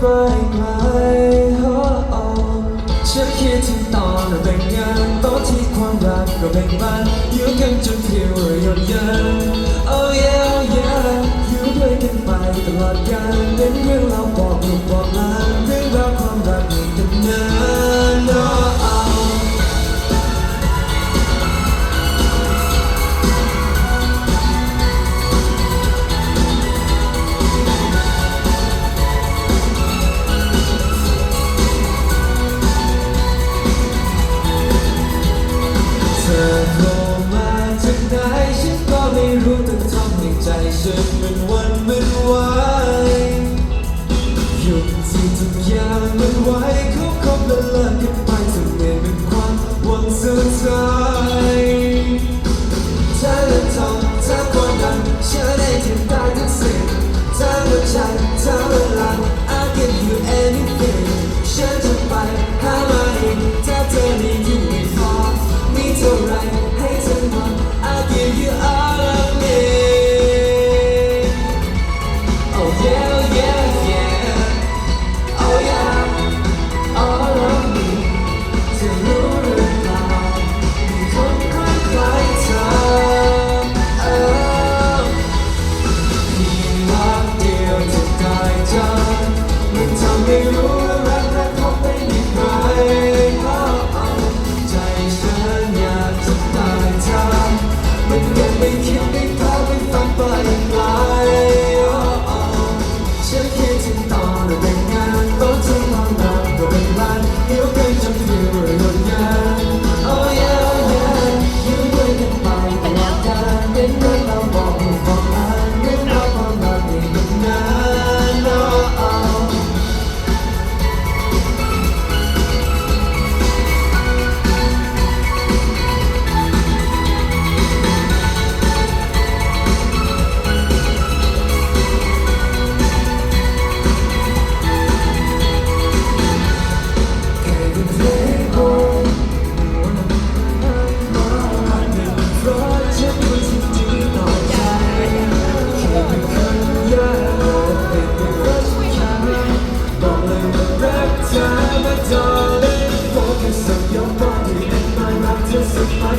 ไปไหมฉัคิดถึงตอนเราแบ่งงานโตที่ความรักเราแบ่งบ้าน Listen and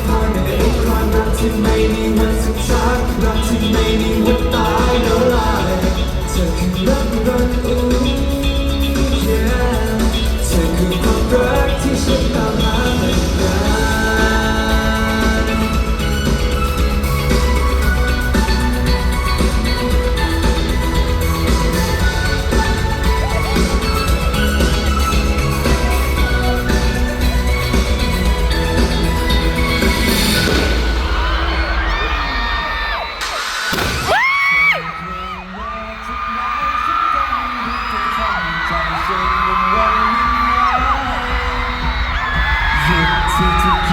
time, it ain't time, not too many, not too shy, not too many,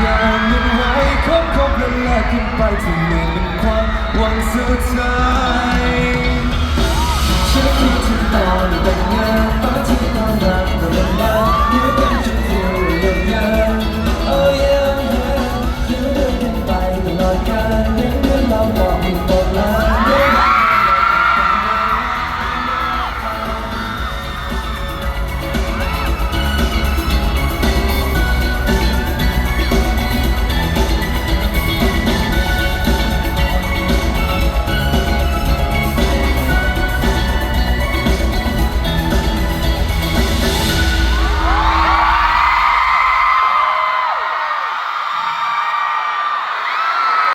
อย่างมันไว้คบคบและแลกขึ้นไปที่เมือนเป็นความหวังสุดท้าย